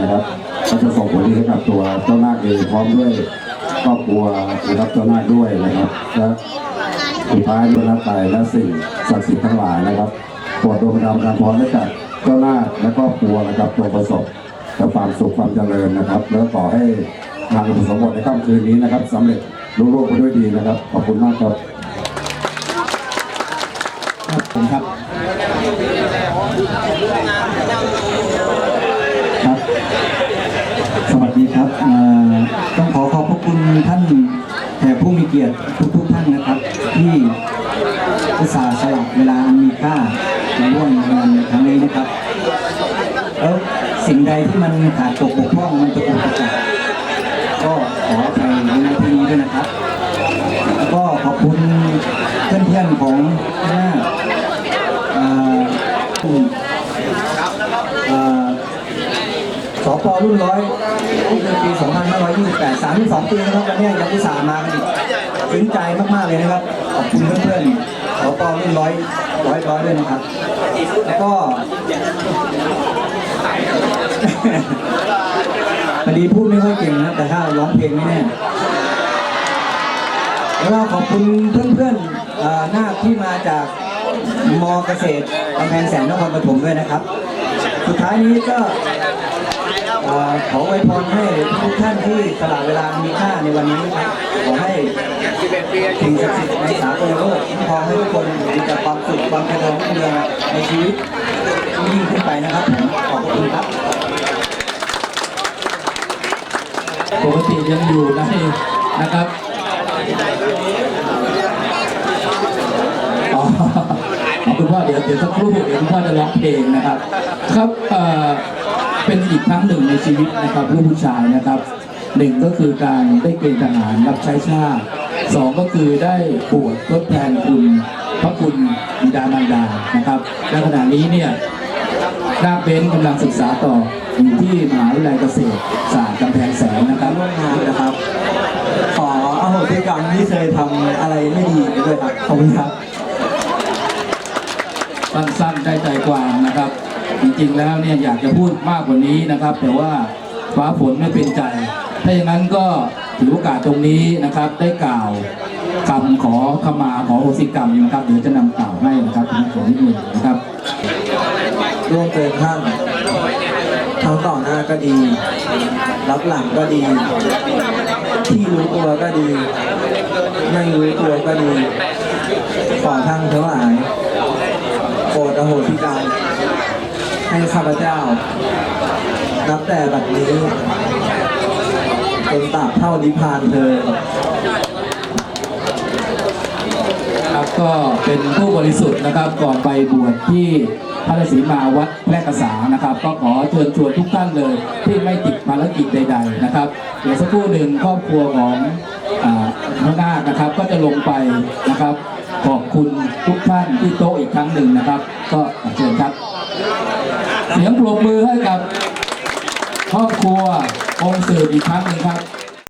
นะครับก็จะส่งผลดีให้กับตัวเจ้านาคเองพร้อมด้วยครอบครัวนะครับเจ้านาคด้วยนะครับและสุดท้ายด้วยนักไตและสิ่งศักดิ์สิทธิ์ทั้งหลายนะครับโปรดดวงดาวการพรให้กับเจ้านาคและครอบครัวนะครับตัวประสบแต่ความสุขความเจริญนะครับ แล้วขอให้งานอุปสมบทในค่ำคืนนี้นะครับสำเร็จรุ่งโรจน์ไปด้วยดีนะครับ ขอบคุณมากครับ ครับผมครับครับ สวัสดีครับเอ่อต้องขอขอบพระคุณท่านแข กผู้มีเกียรติทุกๆท่านนะครับ ที่อุตส่าห์สละเวลาอันมีค่ามาร่วมงานในครั้งนี้นะครับแล้วสิ่งใดที่มันขาดตกบกพร่องมันตะกุกตะกักก็ขออภัยในที่นี้ด้วยนะครับ แล้วก็ขอบคุณเพื่อนๆของหน้าอ่อเอ่อ สปรุ่นร้อยในปี 2528 32 ปีนะครับวันนี้ยังอุตส่าห์มากันอีกซึ้งใจมากๆเลยนะครับ ขอบคุณเพื่อนๆสปรุ่นร้อยร้อยร้อยด้วยนะครับ แล้วก็พอดีพูดไม่ค่อยเก่งนะ แต่ถ้าร้องเพลงไม่แน่แล้วก็ขอบคุณเพื่อนๆเอ่อนาที่มาจากมอเกษตรกำแพงแสนนครปฐมด้วยนะครับ สุดท้ายนี้ก็ ขออวยพรให้ทุกท่านที่สละเวลามีค่าในวันนี้นะครับขอให้สิ่งศักดิ์สิทธิ์ในสากลโลกคุ้มครองให้ทุกคนมีแต่ความสุขความเจริญรุ่งเรืองในชีวิตยิ่งขึ้นไปนะครับผมขอบคุณครับปกติยังอยู่ในนะครับอ๋อขอบ คุณพ่อเดี๋ยวเดี๋ยวสักครู่เดี๋ยวคุณพ่อจะร้องเพลงนะครับ ครับเอ่อเป็นอีกครั้งหนึ่งในชีวิตนะครับลูกผู้ชายนะครับหนึ่งก็คือการได้เกณฑ์ทหารรับใช้ชาติสองก็คือได้บวชทดแทนคุณพระคุณบิดามารดานะครับและขณะนี้เนี่ยนาคเบนซ์กำลังศึกษาต่ออยู่ที่มหาวิทยาลัยเกษตรศาสตร์กำแพงแสนนะครับร่วมงานนะครับ ขออโหสิกรรมที่เคยทำอะไรไม่ดีไปด้วยครับขอบคุณครับ สั้นๆได้ใจความ นะครับ จริงๆแล้วเนี่ยอยากจะพูดมากกว่านี้นะครับ แต่ว่าฟ้าฝนไม่เป็นใจ ถ้าอย่างนั้นก็ถือโอกาสตรงนี้นะครับ ได้กล่าวคำขอขมาขอโหสิกรรมนะครับเดี๋ยวจะนำกล่าวให้นะครับผมขอนิดนึงนะครับร่วมเกินท่านทั้งต่อหน้าก็ดี รับหลังก็ดี ที่รู้ตัวก็ดี ไม่รู้ตัวก็ดี ขอทั้งทั้งหลาย โปรดอโหสิกรรม ให้ข้าพเจ้า นับแต่บัดนี้จนตราบเท่านิพพานเธอ ครับก็เป็นผู้บริสุทธิ์นะครับก่อนไปบวชที่พระฤาษีมาวัดแพร่กษานะครับ ก็ขอเชิญชวนทุกท่านเลย ที่ไม่ติดภารกิจใด ๆ นะครับ เดี๋ยวสักครู่หนึ่งครอบครัวของอ่าพระนาคนะครับ ก็จะลงไปนะครับ ขอบคุณทุกท่านที่โต๊ะอีกครั้งหนึ่งนะครับ ก็ เสียงปรบมือให้กับครอบครัวองค์สืบอีกครั้งหนึ่งครับ